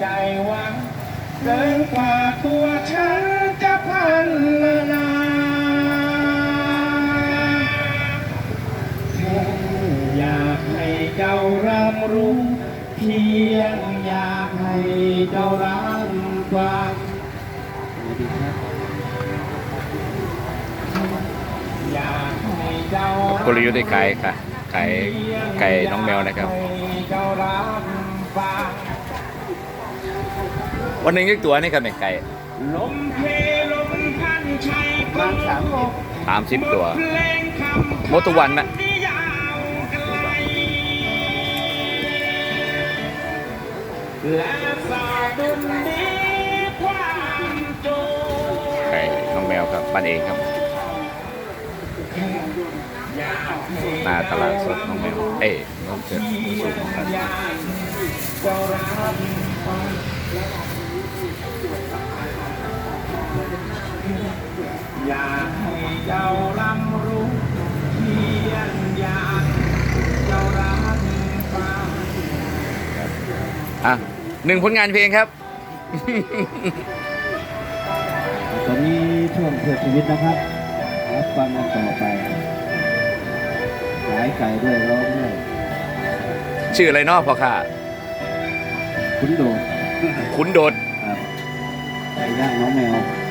ใจหวังเกินกว่าตัวฉันจะพันนาแค่อยากให้เจ้ารับรู้เพียงอยากให้เจ้ารับฟังอยากให้เจ้ากลยุทธ์ได้ขายค่ะขายไก่น้องแมวนะครับเจ้ารับฟัง วันหนึ่งยักตัวนี่ครับเนี่ไก่ลมเพลมพันชัยกลสามสิบตัวเพลงคำหมดทุกวันนะไก่น้องแมวครับบ้านเองครับหน้าตลาดสดน้องแมว เอ้ยน้องเจ็ดสูงครับอยากเอยากให้เจ้ารับรู้เพียงอยากเจ้ารับฟังอะหนึ่งผลงานเพลงครับ ตอนนี้ช่วงเพื่อชีวิตนะครับรับฟังกันต่อไปขายไก่ด้วยร้องด้วยชื่ออะไรเนาะพ่อข้าคุณโดดขุนโดดครับไก่ย่างน้องแมว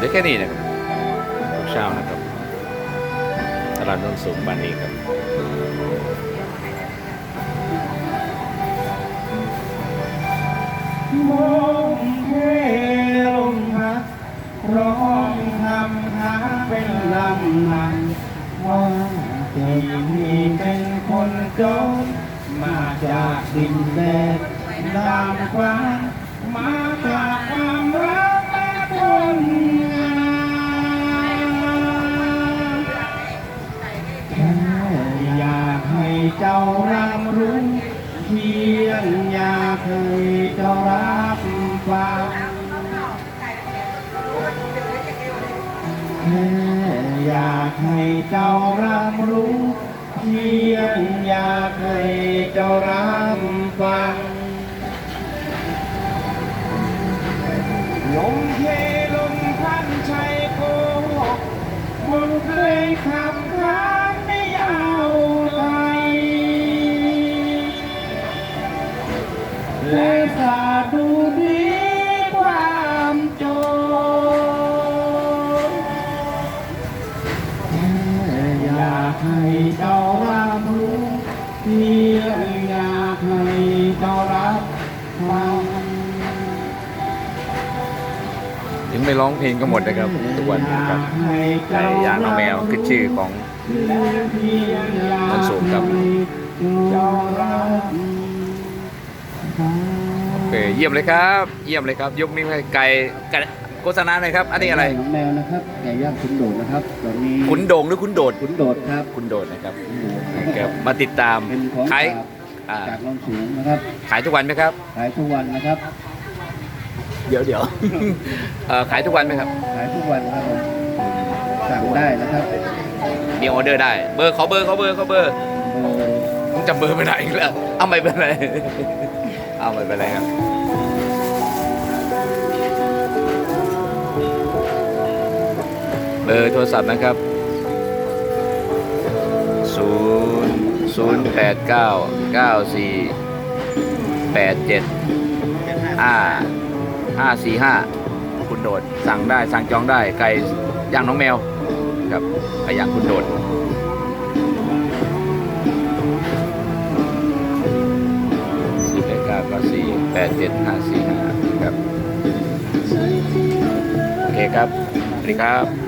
เดี๋ยวแค่นี้นะครับทุกเช้านะครับตลาดนนสูงบ้านนี้ครับมองเพลมพัดร้องคำค้าเป็นลำนันว่าเธอมีเป็นคนจนมาจากดินแดนดามฟ้ามาจาก อยากให้เจ้ารับรู้เพียงอยากให้เจ้ารับฟังลมเพลมพันชัยโกหกบนเพลงคำค้างไม่ยาวไกลและสา ไม่ร้องเพลงก็หมดนะครับ ทุกวันนะครับไก่ย่างน้องแมวคือชื่อของมันสูงครับโอเคเยี่ยมเลยครับ เยี่ยมเลยครับ ยกนิ้วให้ไก่ไก่โฆษณาหน่อยครับ อันนี้อะไรน้องแมวนะครับไก่ย่างคุณโดดนะครับตอนนี้ขุนโด่งหรือขุนโดดคุณโดดครับขุนโดดนะครับคุณโดดนะครับมาติดตามเป็นของขายฝากอ่าจากลองสูงนะครับ ขายทุกวันไหมครับ ขายทุกวันนะครับ เดี๋ยวเดี๋ยวเอ่อขายทุกวันไหมครับ ขายทุกวันครับผมสั่งได้นะครับมีออเดอร์ได้ เบอร์เขาเบอร์เขาเบอร์เขาเบอร์เบอร์ต้องจำเบอร์ไปไหนอีกแล้ว เอาไม่เป็นไร เอาไม่เป็นไรครับ เบอร์โทรศัพท์นะครับ 0 0 8 9 9 4 8 7 5 5 4 5 คุณโดด สั่งได้สั่งจองได้ ไก่ย่างน้องแมวครับไก่ย่างคุณโดดสี่แปดเก้าเก้าสี่แปดเจ็ดห้าสี่ห้าครับ โอเคครับ สวัสดีครับ